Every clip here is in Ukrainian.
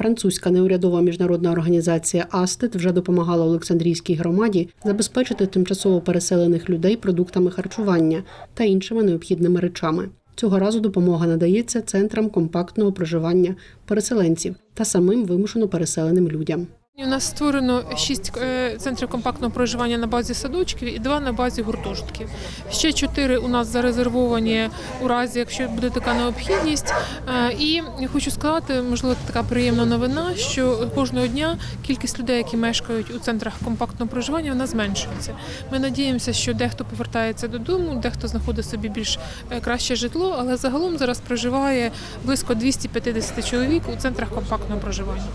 Французька неурядова міжнародна організація Астет вже допомагала Олександрійській громаді забезпечити тимчасово переселених людей продуктами харчування та іншими необхідними речами. Цього разу допомога надається центрам компактного проживання переселенців та самим вимушено переселеним людям. У нас створено шість е, центрів компактного проживання на базі садочків і два на базі гуртожитків. Ще чотири у нас зарезервовані у разі, якщо буде така необхідність. Е, І хочу сказати, можливо, така приємна новина, що кожного дня кількість людей, які мешкають у центрах компактного проживання, вона зменшується. Ми надіємося, що дехто повертається додому, дехто знаходить собі більш е, краще житло, але загалом зараз проживає близько 250 чоловік у центрах компактного проживання.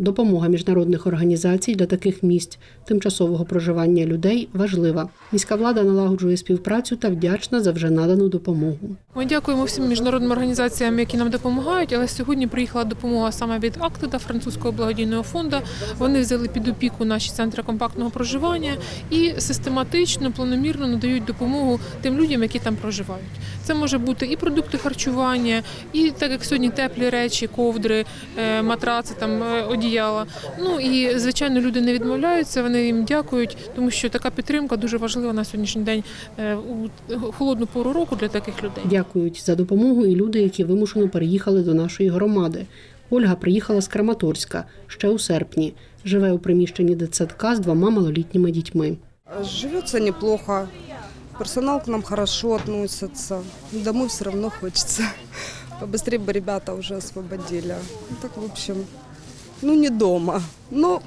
Допомога міжнародних організацій для таких місць тимчасового проживання людей важлива. Міська влада налагоджує співпрацю та вдячна за вже надану допомогу. Ми дякуємо всім міжнародним організаціям, які нам допомагають. Але сьогодні приїхала допомога саме від Актида, французького благодійного фонду. Вони взяли під опіку наші центри компактного проживання і систематично, планомірно надають допомогу тим людям, які там проживають. Це може бути і продукти харчування, і так як сьогодні теплі речі, ковдри, е, матраци, там е, одіяла. Ну і звичайно, люди не відмовляються. Вони їм дякують, тому що така підтримка дуже важлива на сьогоднішній день е, у холодну пору року для таких людей. Дякують за допомогу і люди, які вимушено переїхали до нашої громади. Ольга приїхала з Краматорська ще у серпні. Живе у приміщенні дитсадка з двома малолітніми дітьми. Живется неплохо. Персонал к нам хорошо относится. Домой все равно хочется. Побыстрее бы ребята уже освободили. Ну, Так, в общем, ну не дома, но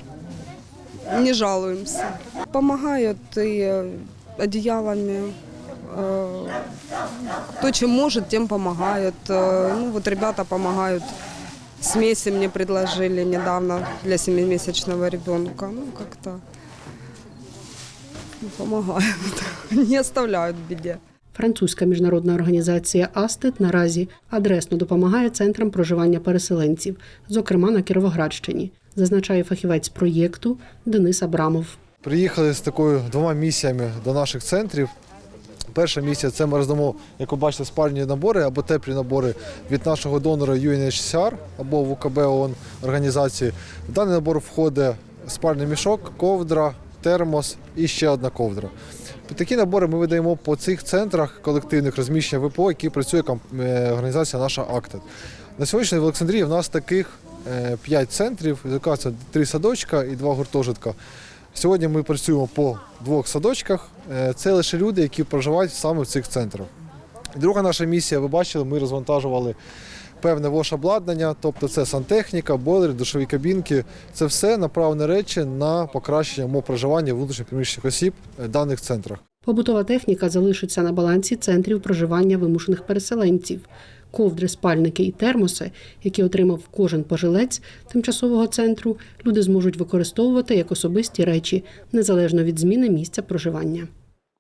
не жалуемся. Помогают и э, одеялами. э, Кто чем может, тем помогают. Э, Ну вот ребята помогают. Смеси мне предложили недавно для семимесячного ребенка. Ну как-то ну, помогают, не оставляют в беде. Французька міжнародна організація Астет наразі адресно допомагає центрам проживання переселенців, зокрема на Кіровоградщині, зазначає фахівець проєкту Денис Абрамов. Приїхали з такою двома місіями до наших центрів. Перша місія це ми роздамо, як ви бачите, спальні набори або теплі набори від нашого донора UNHCR або ВКБ ООН організації. В даний набор входить спальний мішок, ковдра, термос і ще одна ковдра. Такі набори ми видаємо по цих центрах колективних розміщення ВПО, які працює е, організація наша АКТЕД. На сьогодні в Олександрії в нас таких 5 центрів, яка це три садочка і два гуртожитка. Сьогодні ми працюємо по двох садочках. Е, Це лише люди, які проживають саме в цих центрах. Друга наша місія, ви бачили, ми розвантажували певне вош обладнання, тобто це сантехніка, бойлери, душові кабінки. Це все направлені речі на покращення умов проживання внутрішньопереміщених осіб в даних центрах. Побутова техніка залишиться на балансі центрів проживання вимушених переселенців. Ковдри, спальники і термоси, які отримав кожен пожилець тимчасового центру, люди зможуть використовувати як особисті речі незалежно від зміни місця проживання.